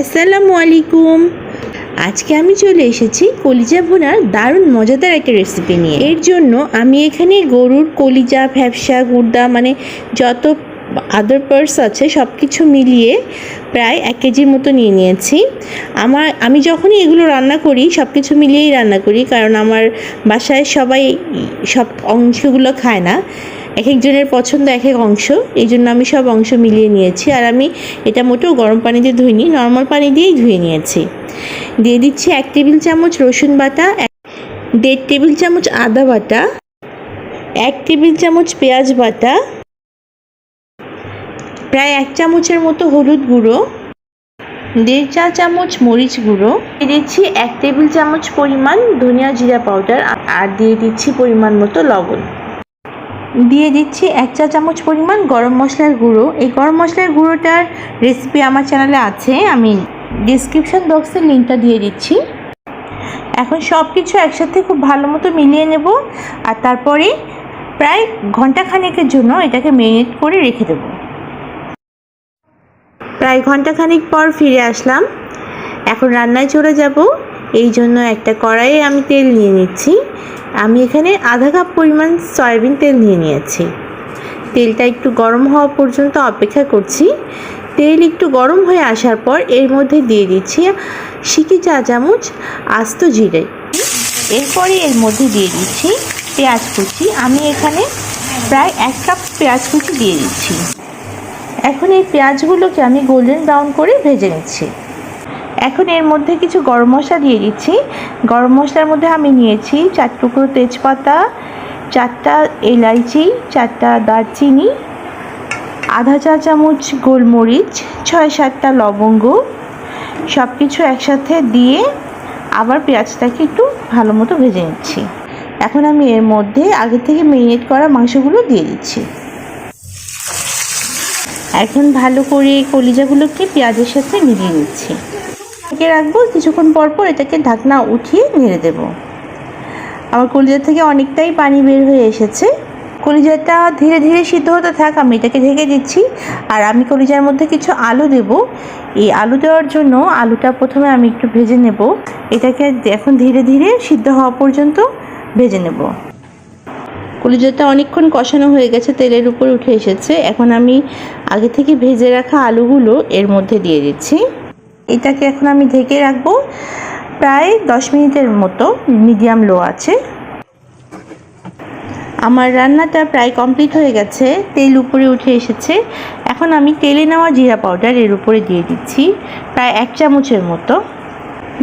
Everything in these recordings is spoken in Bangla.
আসসালামু আলাইকুম। আজকে আমি চলে এসেছি কলিজা ভুনার দারুণ মজাদার একটা রেসিপি নিয়ে। এর জন্য আমি এখানে গরুর কলিজা ভ্যাবসা গুর্দা মানে যত আদার পার্টস আছে সব কিছু মিলিয়ে প্রায় এক কেজির মতো নিয়ে নিয়েছি। আমার, আমি যখনই এগুলো রান্না করি সব কিছু মিলিয়েই রান্না করি, কারণ আমার বাসায় সবাই সব অংশগুলো খায় না। এক একজনের পছন্দ এক এক অংশ। এই জন্য আমি সব অংশ মিলিয়ে নিয়েছি। আর আমি এটা মোটেও গরম পানি দিয়ে ধুইনি, নর্মাল পানি দিয়েই ধুয়ে নিয়েছি। দিয়ে দিচ্ছি এক টেবিল চামচ রসুন বাটা, দেড় টেবিল চামচ আদা বাটা, এক টেবিল চামচ পেঁয়াজ বাটা, প্রায় এক চামচের মতো হলুদ গুঁড়ো, দেড় চা চামচ মরিচ গুঁড়ো, দিয়ে দিচ্ছি এক টেবিল চামচ পরিমাণ ধনিয়া জিরা পাউডার, আর দিয়ে দিচ্ছি পরিমাণ মতো লবণ। দিয়ে দিচ্ছি এক চা চামচ পরিমাণ গরম মশলার গুঁড়ো। এই গরম মশলার গুঁড়োটার রেসিপি আমার চ্যানেলে আছে। আমি ডিসক্রিপশন বক্সের লিঙ্কটা দিয়ে দিচ্ছি। এখন সব কিছু একসাথে খুব ভালো মতো মিলিয়ে নেব আর তারপরে প্রায় ঘণ্টা খানেকের জন্য এটাকে মেরিনেট করে রেখে দেব। প্রায় ঘণ্টা খানিক পর ফিরে আসলাম। এখন রান্নায় চলে যাব। এই জন্য একটা কড়াইয়ে আমি তেল নিয়ে নিচ্ছি। আমি এখানে আধা কাপ পরিমাণ সয়াবিন তেল নিয়ে নিয়েছি। তেলটা একটু গরম হওয়া পর্যন্ত অপেক্ষা করছি। তেল একটু গরম হয়ে আসার পর এর মধ্যে দিয়ে দিচ্ছি সিকি চা চামচ আস্ত জিরে। এরপরে এর মধ্যে দিয়ে দিচ্ছি পেঁয়াজ কুচি। আমি এখানে প্রায় এক কাপ পেঁয়াজ কুচি দিয়ে দিচ্ছি। এখন এই পেঁয়াজগুলোকে আমি গোল্ডেন ব্রাউন করে ভেজে নিচ্ছি। এখন এর মধ্যে কিছু গরম মশলা দিয়ে দিচ্ছি। গরম মশলার মধ্যে আমি নিয়েছি চার টুকরো তেজপাতা, চারটা এলাইচি, চারটা দারচিনি, আধা চা চামচ গোলমরিচ, ছয় সাতটা লবঙ্গ সব কিছু একসাথে দিয়ে আবার পেঁয়াজটাকে একটু ভালো মতো ভেজে নিচ্ছি। এখন আমি এর মধ্যে আগে থেকে মেরিনেট করা মাংসগুলো দিয়ে দিচ্ছি। এখন ভালো করে কলিজাগুলোকে পেঁয়াজের সাথে মিলিয়ে নিচ্ছি। ঢেকে রাখব। কিছুক্ষণ পর পর এটাকে ঢাকনা উঠিয়ে নেড়ে দেবো। আমার কলিজা থেকে অনেকটাই পানি বের হয়ে এসেছে। কলিজাটা ধীরে ধীরে সিদ্ধ হতে থাক, আমি এটাকে ঢেকে দিচ্ছি। আর আমি কলিজার মধ্যে কিছু আলু দেব। এই আলু দেওয়ার জন্য আলুটা প্রথমে আমি একটু ভেজে নেব। এটাকে এখন ধীরে ধীরে সিদ্ধ হওয়া পর্যন্ত ভেজে নেব। কলিজাটা অনেকক্ষণ কষানো হয়ে গেছে, তেলের উপর উঠে এসেছে। এখন আমি আগে থেকে ভেজে রাখা আলুগুলো এর মধ্যে দিয়ে দিচ্ছি। এটাকে এখন আমি ঢেকে রাখব। প্রায় দশ মিনিটের মতো মিডিয়াম লো আছে। আমার রান্নাটা প্রায় কমপ্লিট হয়ে গেছে, তেল উপরে উঠে এসেছে। এখন আমি তেলে নেওয়া জিরা পাউডার এর উপরে দিয়ে দিচ্ছি, প্রায় এক চামচের মতো।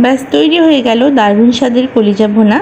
ব্যাস, তৈরি হয়ে গেল দারুণ স্বাদের কলিজা ভুনা।